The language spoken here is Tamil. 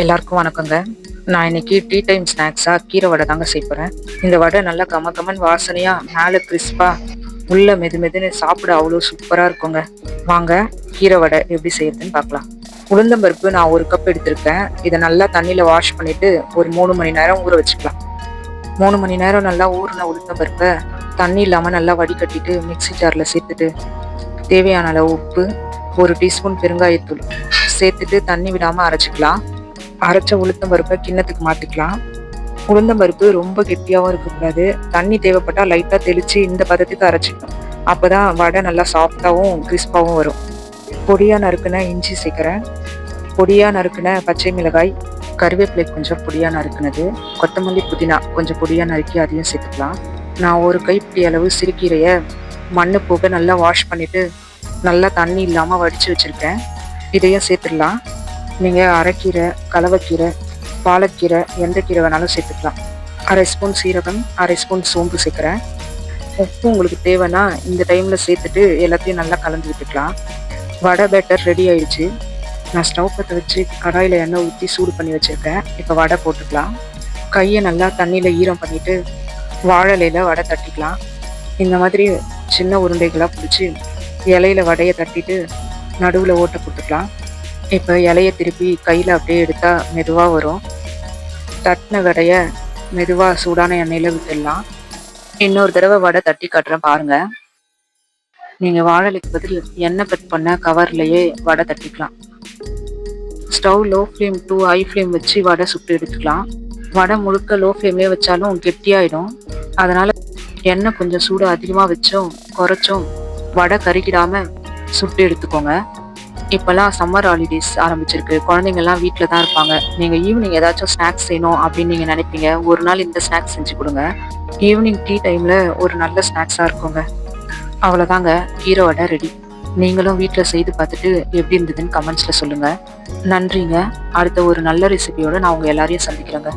எல்லாருக்கும் வணக்கங்க. நான் இன்னைக்கு டீ டைம் ஸ்நாக்ஸாக கீரை வடை தாங்க செய்ய இந்த வடை நல்லா கம கமன் வாசனையாக மேலே கிறிஸ்பாக உள்ள மெது மெதுன்னு சாப்பிட அவ்வளோ சூப்பராக இருக்குங்க. வாங்க கீரை வடை எப்படி செய்யறதுன்னு பார்க்கலாம். உளுந்தம்பருப்பு நான் ஒரு கப் எடுத்திருக்கேன். இதை நல்லா தண்ணியில் வாஷ் பண்ணிட்டு ஒரு மூணு மணி நேரம் ஊற வச்சுக்கலாம். மூணு மணி நேரம் நல்லா ஊறின உளுந்தம்பருப்பை தண்ணி இல்லாமல் நல்லா வடிகட்டிட்டு மிக்ஸி ஜாரில் சேர்த்துட்டு தேவையான அளவு உப்பு ஒரு டீஸ்பூன் பெருங்காயத்தூள் சேர்த்துட்டு தண்ணி விடாமல் அரைச்சிக்கலாம். அரைச்ச உளுத்தம் பருப்பை கிண்ணத்துக்கு மாற்றிக்கலாம் உளுந்தம்பருப்பு ரொம்ப கெட்டியாகவும் இருக்கக்கூடாது. தண்ணி தேவைப்பட்டால் லைட்டாக தெளித்து இந்த பதத்துக்கு அரைச்சிக்கணும் அப்போ தான் வடை நல்லா சாஃப்டாகவும் கிறிஸ்பாகவும் வரும். பொடியாக நறுக்குன இஞ்சி சேர்க்குறேன். பொடியாக நறுக்குன பச்சை மிளகாய் கருவேப்பிலை கொஞ்சம் பொடியாக நறுக்குனது கொத்தமல்லி புதினா கொஞ்சம் பொடியாக நறுக்கி அதையும் சேர்த்துக்கலாம். நான் ஒரு கைப்பிடி அளவு சிறுகீரையை மண்ணு போக நல்லா வாஷ் பண்ணிவிட்டு நல்லா தண்ணி இல்லாமல் வடித்து வச்சுருக்கேன். இதையும் சேர்த்துடலாம். நீங்கள் அரைக்கீரை கலவைக்கீரை பாலக்கீரை எந்த கீரை வேணாலும் சேர்த்துக்கலாம். அரை ஸ்பூன் சீரகம் அரை ஸ்பூன் சோம்பு சேர்க்குறேன். உப்பு உங்களுக்கு தேவைன்னா இந்த டைமில் சேர்த்துட்டு எல்லாத்தையும் நல்லா கலந்து விட்டுக்கலாம். வடை பேட்டர் ரெடி ஆயிடுச்சு. நான் ஸ்டவ் பற்ற வச்சு கடாயில் எண்ணெய் ஊற்றி சூடு பண்ணி வச்சுருக்கேன். இப்போ வடை போட்டுக்கலாம். கையை நல்லா தண்ணியில் ஈரம் பண்ணிவிட்டு வாழை வடை தட்டிக்கலாம். இந்த மாதிரி சின்ன உருண்டைகளாக பிடிச்சி இலையில வடையை தட்டிட்டு நடுவில் ஓட்டை போட்டுக்கலாம். இப்போ இலையை திருப்பி கையில் அப்படியே எடுத்தால் மெதுவாக வரும். தட்டின வடையை மெதுவாக சூடான எண்ணெயில் விட்டுடலாம். இன்னொரு தடவை வடை தட்டி காட்டுறேன் பாருங்க. நீங்கள் வாழலைக்கு பதில் எண்ணெய் கட் பண்ண கவர்லேயே வடை தட்டிக்கலாம். Stove low flame to high flame வச்சு வடை சுட்டு எடுத்துக்கலாம். வடை முழுக்க லோ ஃப்ளேம்லேயே வச்சாலும் கெட்டியாயிடும். அதனால் எண்ணெய் கொஞ்சம் சூடு அதிகமாக வச்சும் குறைச்சும் வடை கருகிடாமல் சுட்டு எடுத்துக்கோங்க. இப்போல்லாம் சம்மர் ஹாலிடேஸ் ஆரம்பிச்சிருக்கு. குழந்தைங்கள்லாம் வீட்டில் தான் இருப்பாங்க. நீங்கள் ஈவினிங் ஏதாச்சும் ஸ்நாக்ஸ் செய்யணும் அப்படின்னு நீங்கள் நினைப்பீங்க. ஒரு நாள் இந்த ஸ்நாக்ஸ் செஞ்சு கொடுங்க. ஈவினிங் டீ டைமில் ஒரு நல்ல ஸ்நாக்ஸாக இருக்குங்க. அவ்வளோதாங்க கீரை வடை ரெடி நீங்களும் வீட்டில் செய்து பார்த்துட்டு எப்படி இருந்ததுன்னு கமெண்ட்ஸில் சொல்லுங்கள் நன்றிங்க. அடுத்த ஒரு நல்ல ரெசிபியோடு நான் உங்கள் எல்லாரையும் சந்திக்கிறேங்க.